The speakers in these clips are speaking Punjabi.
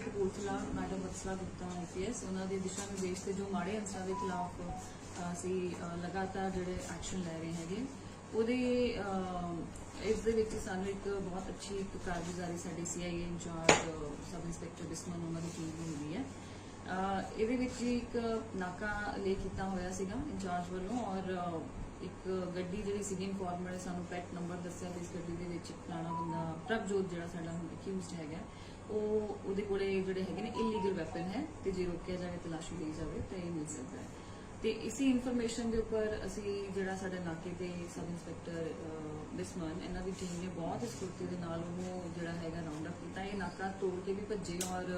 ਕਪੂਰਥਲਾ, ਮੈਡਮ ਵਤਸਲਾ ਗੁਪਤਾ ਆਈਪੀਐਸ ਉਹਨਾਂ ਦੇ ਦਿਸ਼ਾ ਨਿਰਦੇਸ਼ ਤੇ ਜੋ ਮਾੜੇ ਅੰਸਰਾਂ ਦੇ ਖਿਲਾਫ ਅਸੀਂ ਲਗਾਤਾਰ ਜਿਹੜੇ ਐਕਸ਼ਨ ਲੈ ਰਹੇ ਹੈਗੇ। ਉਹਦੇ ਇਸ ਦੇ ਵਿੱਚ ਸਾਨੂੰ ਇੱਕ ਬਹੁਤ ਅੱਛੀ ਇੱਕ ਕਾਰਗੁਜ਼ਾਰੀ ਸਾਡੀ CIA in charge sub inspector Bisman ਉਹਨਾਂ ਦੀ ਟੀਮ ਦੀ ਹੋਈ ਹੈ। ਇਹਦੇ ਵਿੱਚ ਇੱਕ ਨਾਕਾ ਲੇ ਕੀਤਾ ਹੋਇਆ ਸੀਗਾ ਇੰਚਾਰਜ ਵੱਲੋਂ ਔਰ ਇੱਕ ਗੱਡੀ ਜਿਹੜੀ ਸੀਗੀ ਇਨਫੋਰਮਰ, ਸਾਨੂੰ ਪੈਟ ਨੰਬਰ ਦੱਸਿਆ ਤੇ ਇਸ ਗੱਡੀ ਦੇ ਵਿੱਚ ਪੁਰਾਣਾ ਬੰਦਾ ਪ੍ਰਭਜੋਤ ਜਿਹੜਾ ਸਾਡਾ ਹੁਣ ਅਕਿਊਜ਼ਡ ਹੈਗਾ, ਉਹ ਉਹਦੇ ਕੋਲੇ ਜਿਹੜੇ ਹੈਗੇ ਨੇ ਇਲੀਗਲ ਵੈਪਨ ਹੈ ਤੇ ਜੇ ਰੋਕਿਆ ਜਾਵੇ ਤਲਾਸ਼ੀ ਲਈ ਜਾਵੇ, ਤਾਂ ਇਹ ਮਿਲ ਸਕਦਾ ਹੈ। ਤੇ ਇਸੀ ਇਨਫੋਰਮੇਸ਼ਨ ਦੇ ਉੱਪਰ ਅਸੀਂ ਜਿਹੜਾ ਸਾਡੇ ਨਾਕੇ ਤੇ ਸਬ ਇੰਸਪੈਕਟਰ ਅਹ, ਬਿਸਮਨ ਇਹਨਾਂ ਦੀ ਟੀਮ ਨੇ ਬਹੁਤ ਸਫਲਤਾ ਦੇ ਨਾਲ ਉਹਨੂੰ ਜਿਹੜਾ ਹੈਗਾ ਰਾਉਂਡ ਅਪ ਕੀਤਾ। ਇਹ ਨਾਕਾ ਤੋੜ ਕੇ ਵੀ ਭੱਜੇ ਔਰ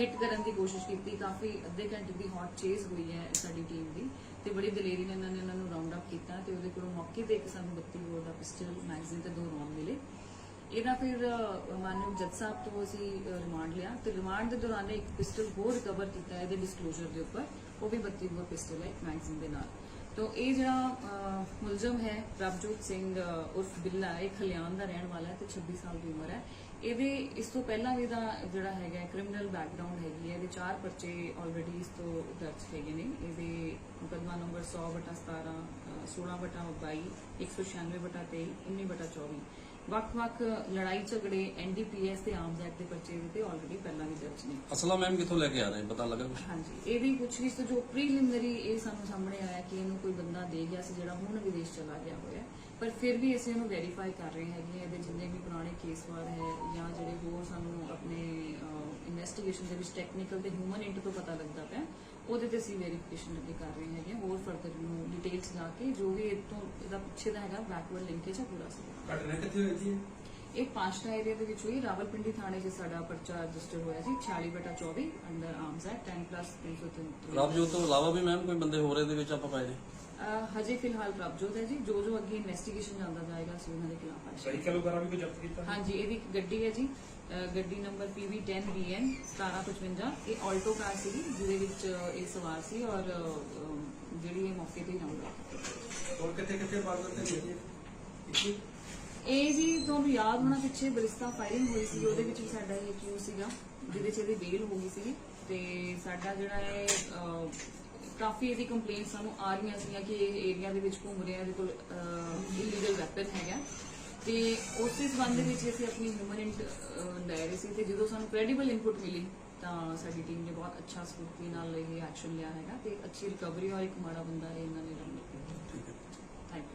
ਹਿੱਟ ਕਰਨ ਦੀ ਕੋਸ਼ਿਸ਼ ਕੀਤੀ। ਕਾਫੀ ਅੱਧੇ ਘੰਟੇ ਦੀ ਹੌਟ ਚੇਸ ਹੋਈ ਹੈ ਸਾਡੀ ਟੀਮ ਦੀ ਤੇ ਬੜੀ ਦਲੇਰੀ ਨਾਲ ਇਹਨਾਂ ਨੇ ਇਹਨਾਂ ਨੂੰ ਰਾਉਂਡ ਅਪ ਕੀਤਾ ਤੇ ਉਹਦੇ ਕੋਲੋਂ ਮੌਕੇ ਤੇ ਇੱਕ ਸਾਨੂੰ 32 ਬੋਰ ਦਾ ਪਿਸਟਲ ਮੈਗਜ਼ੀਨ ਤੇ ਦੋ ਰੌਂਡ ਮਿਲੇ। ਇਹਨਾਂ ਫਿਰ ਮਾਨਯੋਗ ਜੱਜ ਸਾਹਿਬ ਤੋਂ ਅਸੀਂ ਰਿਮਾਂਡ ਲਿਆ। ਤੇ ਰਿਮਾਂਡ ਦੇ ਦੌਰਾਨ ਇੱਕ ਪਿਸਟਲ ਹੋਰ ਰਿਕਵਰ ਕੀਤਾ ਇਹਦੇ ਡਿਸਕਲੋਜ਼ਰ ਦੇ ਉੱਪਰ। ਉਹ ਵੀ 32 ਬੋਰ ਪਿਸਟਲ ਹੈ ਮੈਗਜ਼ੀਨ ਦੇ ਨਾਲ। ਤੋ ਇਹ ਜਿਹੜਾ ਮੁਲਜ਼ਮ ਹੈ, ਪ੍ਰਭਜੋਤ ਸਿੰਘ ਉਰਫ ਬਿੱਲਾ, ਇਹ ਖਲਿਆਣ ਦਾ ਰਹਿਣ ਵਾਲਾ ਹੈ ਤੇ 26 ਸਾਲ ਦੀ ਉਮਰ ਹੈ। ਇਹਦੇ, ਇਸ ਤੋਂ ਪਹਿਲਾਂ ਵੀ ਦਾ ਜਿਹੜਾ ਹੈਗਾ ਕ੍ਰਿਮੀਨਲ ਬੈਕਗ੍ਰਾਉਂਡ ਹੈਗੀ ਹੈ। ਇਹਦੇ ਚਾਰ ਪਰਚੇ ਆਲਰੇਡੀ ਇਸ ਤੋਂ ਦਰਜ ਹੈਗੇ ਨੇ। ਇਹਦੇ ਮੁਕਦਮਾ ਨੰਬਰ 100/17 16/22 196/23 19/24 ਵੱਖ-ਵੱਖ ਲੜਾਈ ਝਗੜੇ ਐਨਡੀਪੀਐਸ ਤੇ ਆਰਮਸ ਐਕਟ ਦੇ ਪਰਚੇ ਤੇ ਆਲਰੇਡੀ ਪਹਿਲਾਂ ਵੀ ਦਰਜ ਨੇ ਅਸਲਾ ਮੈਮ ਕਿੱਥੋਂ ਲੈ ਕੇ ਆ ਰਹੇ ਪਤਾ ਲੱਗਾ ਕੁਛ ਹਾਂਜੀ ਇਹਦੀ ਪੁੱਛਗਿੱਛ ਤੋਂ ਜੋ ਪ੍ਰੀਲਿਮਿਨਰੀ ਇਹ ਸਾਨੂੰ ਸਾਹਮਣੇ ਆਇਆ ਕਿ ਇਹਨੂੰ ਕੋਈ ਬੰਦਾ ਦੇ ਗਿਆ ਸੀ ਜਿਹੜਾ ਹੁਣ ਵਿਦੇਸ਼ ਚਲਾ ਗਿਆ ਹੋਇਆ। ਪਰ ਫਿਰ ਵੀ ਅਸੀਂ ਇਹਨੂੰ ਵੈਰੀਫਾਈ ਕਰ ਰਹੇ ਹੈਗੇ। ਇਹਦੇ ਜਿੰਨੇ ਵੀ ਪੁਰਾਣੇ ਕੇਸਵਾਰ ਹੈ ਜਾਂ ਜਿਹੜੇ ਹੋਰ ਸਾਨੂੰ ਆਪਣੇ ਇਨਵੈਸਟੀਗੇਸ਼ਨ ਦੇ ਵਿੱਚ ਟੈਕਨੀਕਲ ਤੇ ਹਿਊਮਨ ਇੰਟ ਤੋਂ ਉਹਦੇ ਤੇ ਅਸੀਂ ਵੈਰੀਫਿਕੇਸ਼ਨ ਅੱਗੇ ਕਰ ਰਹੇ ਹੈਗੇ ਹਾਂ। ਹੋਰ ਫਰਦਰ ਨੂੰ ਡਿਟੇਲਸ ਜਾ ਕੇ ਜੋ ਵੀ ਇਹ ਤੋਂ ਇਹਦਾ ਪਿੱਛੇ ਦਾ ਹੈਗਾ ਬੈਕਵਰਡ ਲਿੰਕੇਜ ਹੈ ਪੂਰਾ ਸੀ ਘਟਨਾ ਕਿੱਥੇ ਹੋਈ ਸੀ? ਇਹ ਪਾਂਚਟਾ ਏਰੀਆ ਦੇ ਵਿੱਚ ਹੋਈ ਰਾਵਲਪਿੰਡੀ ਥਾਣੇ 'ਚ ਸਾਡਾ ਪਰਚਾ ਰਜਿਸਟਰ ਹੋਇਆ ਸੀ 46 ਬਟਾ 24 under arms act 10 plus 303 Rabjot ਤੋਂ ਇਲਾਵਾ ਵੀ ਮੈਮ ਕੋਈ ਬੰਦੇ ਹੋਰ ਇਹਦੇ ਵਿੱਚ ਆਪਾਂ ਪਾਏ ਨੇ? ਅਹ ਹਜੇ ਫਿਲਹਾਲ ਪ੍ਰਭਜੋਤ ਹੈ ਜੀ ਜੋ ਜੋ ਅੱਗੇ ਇਨਵੈਸਟੀਗੇਸ਼ਨ ਜਾਂਦਾ ਜਾਏਗਾ ਅਸੀਂ ਉਹਨਾਂ ਦੇ ਖਿਲਾਫ ਐਕਸ਼ਨ ਸਾਈਕਲ ਵਗੈਰਾ ਵੀ ਕੋਈ ਜ਼ਬਤ ਕੀਤਾ? ਹਾਂਜੀ ਇਹਦੀ ਇੱਕ ਗੱਡੀ ਹੈ ਜੀ। ਗੱਡੀ ਨੰਬਰ PV10BN 1755 ਇਹ ਆਲਟੋ ਕਾਰ ਸੀਗੀ ਜਿਹਦੇ ਵਿੱਚ ਇਹ ਸਵਾਰ ਸੀ ਔਰ ਜਿਹੜੀ ਇਹ ਮੌਕੇ ਤੇ ਹੀ ਹੋਰ ਕਿੱਥੇ ਕਿੱਥੇ ਬਾਜ਼ਰ ਤੇ ਗਈ ਹੈ ਇਹ ਜੀ ਤੁਹਾਨੂੰ ਯਾਦ ਹੋਣਾ ਪਿੱਛੇ ਬਰਿਸਤਾ ਫਾਇਰਿੰਗ ਹੋਈ ਸੀ ਉਹਦੇ ਵਿੱਚ ਵੀ ਸਾਡਾ ਇਹ ਕਿਉਂ ਸੀਗਾ ਜਿਹਦੇ ਚ ਇਹਦੀ ਬੇਲ ਹੋ ਗਈ ਸੀ ਤੇ ਸਾਡਾ ਜਿਹੜਾ ਹੈ ਕਾਫੀ ਇਹਦੀ ਕੰਪਲੇਂਟ ਸਾਨੂੰ ਆ ਰਹੀਆਂ ਸੀਗੀਆਂ ਕਿ ਇਹ ਏਰੀਆ ਦੇ ਵਿੱਚ ਘੁੰਮ ਰਿਹਾ ਇਹਦੇ ਕੋਲ ਇਲੀਗਲ ਵੈਪਨ ਹੈਗਾ। ਤੇ ਉਸੇ ਸੰਬੰਧ ਵਿੱਚ ਅਸੀਂ ਆਪਣੀ ਹਿਊਮਨ ਰਹੇ ਸੀ ਤੇ ਜਦੋਂ ਸਾਨੂੰ ਕ੍ਰੈਡੀਬਲ ਇਨਪੁਟ ਮਿਲੀ ਤਾਂ ਸਾਡੀ ਟੀਮ ਨੇ ਬਹੁਤ ਅੱਛਾ ਸਫੂਰਤੀ ਨਾਲ ਇਹ ਐਕਸ਼ਨ ਲਿਆ ਹੈਗਾ ਤੇ ਅੱਛੀ ਰਿਕਵਰੀ ਔਰ ਇੱਕ ਮਾੜਾ ਬੰਦਾ ਇਹ ਇਹਨਾਂ ਨੇ ਰੰਗ ਕੀਤਾ। Thank you